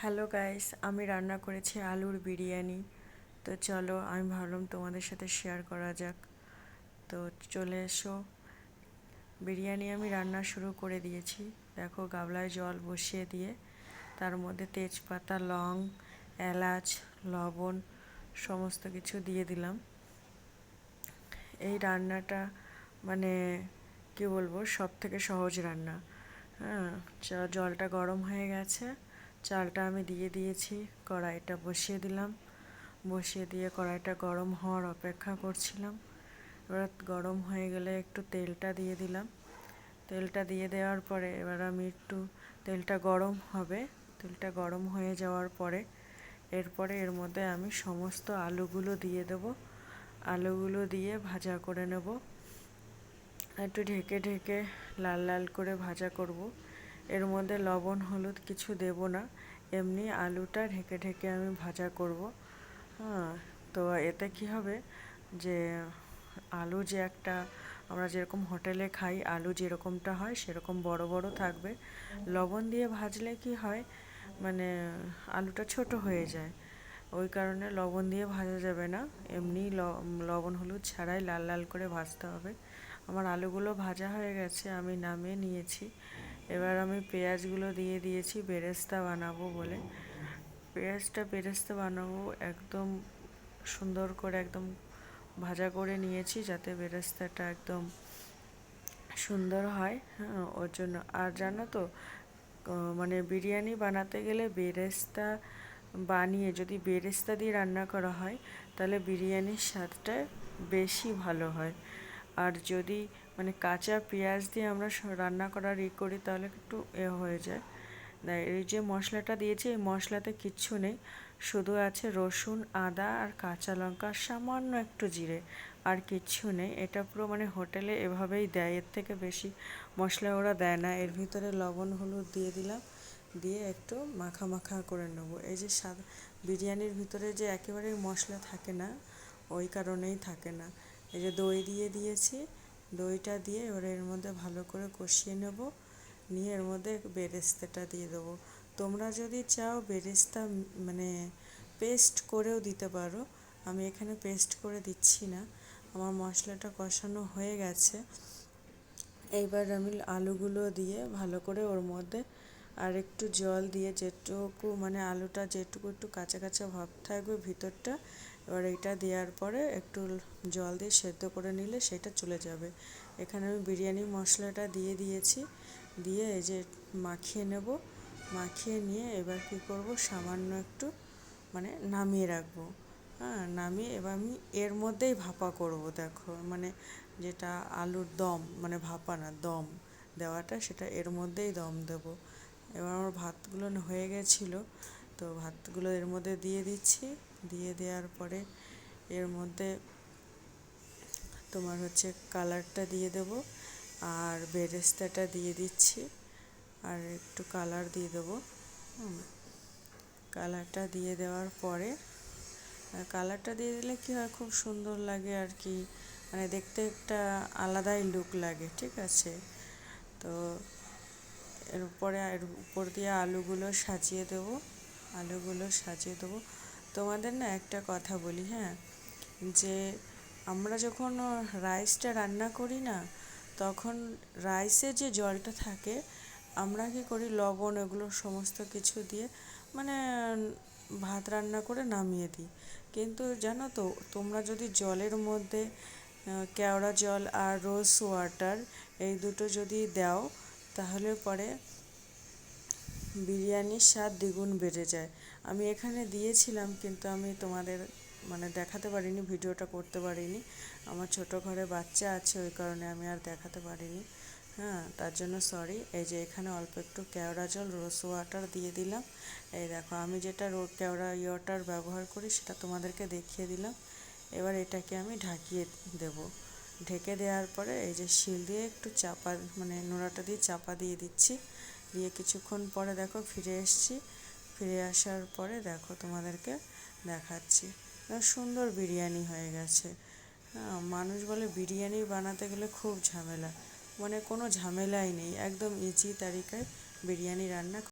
Hello guys আমি রান্না করেছি আলুর বিরিয়ানি। তো চলো, আমি ভাবলাম তোমাদের সাথে শেয়ার করা যাক। তো চলে এসো। বিরিয়ানি আমি রান্না শুরু করে দিয়েছি। দেখো, গাবলায় জল বসিয়ে দিয়ে, তার মধ্যে তেজপাতা, লং, এলাচ, লবণ, সমস্ত কিছু দিয়ে দিলাম। এই রান্নাটা মানে কি বলব সব থেকে সহজ রান্না। হ্যাঁ জলটা গরম হয়ে গেছে। চালটা আমি দিয়ে দিয়েছি, কড়াইটা বসিয়ে দিলাম। বসিয়ে দিয়ে কড়াইটা গরম হওয়ার অপেক্ষা করছিলাম। এবার গরম হয়ে গেলে একটু তেলটা দিয়ে দিলাম। তেলটা দিয়ে দেওয়ার পরে এবার আমি একটু, তেলটা গরম হবে, তেলটা গরম হয়ে যাওয়ার পরে এরপরে এর মধ্যে আমি সমস্ত আলুগুলো দিয়ে দেব। আলুগুলো দিয়ে ভাজা করে নেব। একটু ঢেকে ঢেকে লাল লাল করে ভাজা করব। এর মধ্যে লবণ, হলুদ কিছু দেব না। এমনি আলুটা ঢেকে ঢেকে আমি ভাজা করব। হ্যাঁ তো এতে কি হবে যে আলু যে একটা আমরা যেরকম হোটেলে খাই, আলু যেরকমটা হয় সেরকম বড় বড় থাকবে। লবণ দিয়ে ভাজলে কি হয় মানে আলুটা ছোট হয়ে যায়। ওই কারণে লবণ দিয়ে ভাজা যাবে না। এমনি লবণ, হলুদ ছাড়াই লাল লাল করে ভাজতে হবে। আমার আলুগুলো ভাজা হয়ে গেছে, আমি নামিয়ে নিয়েছি। এবার আমি পেঁয়াজগুলো দিয়ে দিয়েছি, বেরেস্তা বানাবো বলে। পেঁয়াজটা, বেরেস্তা বানাবো একদম সুন্দর করে একদম ভাজা করে নিয়েছি যাতে বেরেস্তাটা একদম সুন্দর হয় হ্যাঁ ওর জন্য। আর জানো তো মানে বিরিয়ানি বানাতে গেলে বেরেস্তা বানিয়ে যদি বেরেস্তা দিয়ে রান্না করা হয়, তাহলে বিরিয়ানির স্বাদটা বেশি ভালো হয়। আর যদি মানে কাঁচা পেঁয়াজ দিয়ে আমরা রান্না করার ই করি, তাহলে একটু এ হয়ে যায়। এই যে মশলাটা দিয়েছি, এই মশলাতে কিচ্ছু নেই। শুধু আছে রসুন, আদা আর কাঁচা লঙ্কা, সামান্য একটু জিরে। আর কিচ্ছু নেই। এটা পুরো মানে হোটেলে এভাবেই দেয়। এর থেকে বেশি মশলা ওরা দেয় না। এর ভিতরে লবণ, হলুদ দিয়ে দিলাম। দিয়ে একটু মাখা মাখা করে নেব। এই যে সাদা, বিরিয়ানির ভিতরে যে একেবারেই মশলা থাকে না, ওই কারণেই থাকে না। এই যে দই দিয়ে দিয়েছি, দইটা দিয়ে এবার এর মধ্যে ভালো করে কষিয়ে নেব, নিয়ে এর মধ্যে বেরেস্তাটা দিয়ে দেবো। তোমরা যদি চাও বেরেস্তা মানে পেস্ট করেও দিতে পারো, আমি এখানে পেস্ট করে দিচ্ছি না, আমার মশলাটা কষানো হয়ে গেছে। এইবার আমি আলুগুলো দিয়ে ভালো করে ওর মধ্যে আর একটু জল দিয়ে যেটুকু মানে আলুটা যেটুকু একটু কাঁচা কাঁচা ভাব থাকবে ভিতরটা, এবার এটা দেওয়ার পরে একটু জল দিয়ে সেদ্ধ করে নিলে সেটা চলে যাবে। এখানে আমি বিরিয়ানি মশলাটা দিয়ে দিয়েছি, দিয়ে এই যে মাখিয়ে নেব। মাখিয়ে নিয়ে এবার কী করব, সামান্য একটু মানে নামিয়ে রাখব। হ্যাঁ নামিয়ে এবার আমি এর মধ্যেই ভাপা করব, দেখো। মানে যেটা আলুর দম মানে ভাপা না, দম দেওয়াটা, সেটা এর মধ্যেই দম দেব। এবার আমার ভাতগুলো হয়ে গেছিল, তো ভাতগুলো এর মধ্যে দিয়ে দিচ্ছি। দিয়ে দেওয়ার পরে এর মধ্যে তোমার হচ্ছে কালারটা দিয়ে দেব আর বেরেস্তাটা দিয়ে দিচ্ছি আর একটু কালার দিয়ে দেবো। কালারটা দিয়ে দেওয়ার পরে কালারটা দিয়ে দিলে কী হয়, খুব সুন্দর লাগে আর কি মানে দেখতে একটা আলাদাই লুক লাগে, ঠিক আছে? তো এর উপরে এর উপর দিয়ে আলুগুলো সাজিয়ে দেবো, আলুগুলো সাজিয়ে দেবো। তোমাদের না একটা কথা বলি হ্যাঁ? যে আমরা যখন রাইসটা রান্না করি না, তখন রাইসে যে জলটা থাকে, আমরা কী করি, লবণ এগুলো সমস্ত কিছু দিয়ে মানে ভাত রান্না করে নামিয়ে দিই। কিন্তু জানো তো, তোমরা যদি জলের মধ্যে কেওড়া জল আর রোজ ওয়াটার এই দুটো যদি দাও তাহলে পরে বিরিয়ানির স্বাদ দ্বিগুণ বেড়ে যায়। আমি এখানে দিয়েছিলাম কিন্তু আমি তোমাদের মানে দেখাতে পারিনি, ভিডিওটা করতে পারিনি। আমার ছোটো ঘরে বাচ্চা আছে, ওই কারণে আমি আর দেখাতে পারিনি। হ্যাঁ তার জন্য সরি এই যে এখানে অল্প একটু কেওড়া জল রোজ ওয়াটার দিয়ে দিলাম। এই দেখো, আমি যেটা কেওড়া ওয়াটার ব্যবহার করি সেটা তোমাদেরকে দেখিয়ে দিলাম। এবার এটাকে আমি ঢাকিয়ে দেব। ঢেকে দেওয়ার পরে এই যে শিল দিয়ে একটু চাপা মানে নোড়াটা দিয়ে চাপা দিয়ে দিচ্ছি। দিয়ে কিছুক্ষণ পরে দেখো ফিরে এসছি। ফিরে আসার পরে দেখো তোমাদেরকে দেখাচ্ছি। সুন্দর বিরিয়ানি হয়ে গেছে। মানুষ বলে বিরিয়ানি বানাতে গেলে খুব ঝামেলা। মানে কোনো ঝামেলাই নেই। একদম ইজি তারিকায় বিরিয়ানি রান্না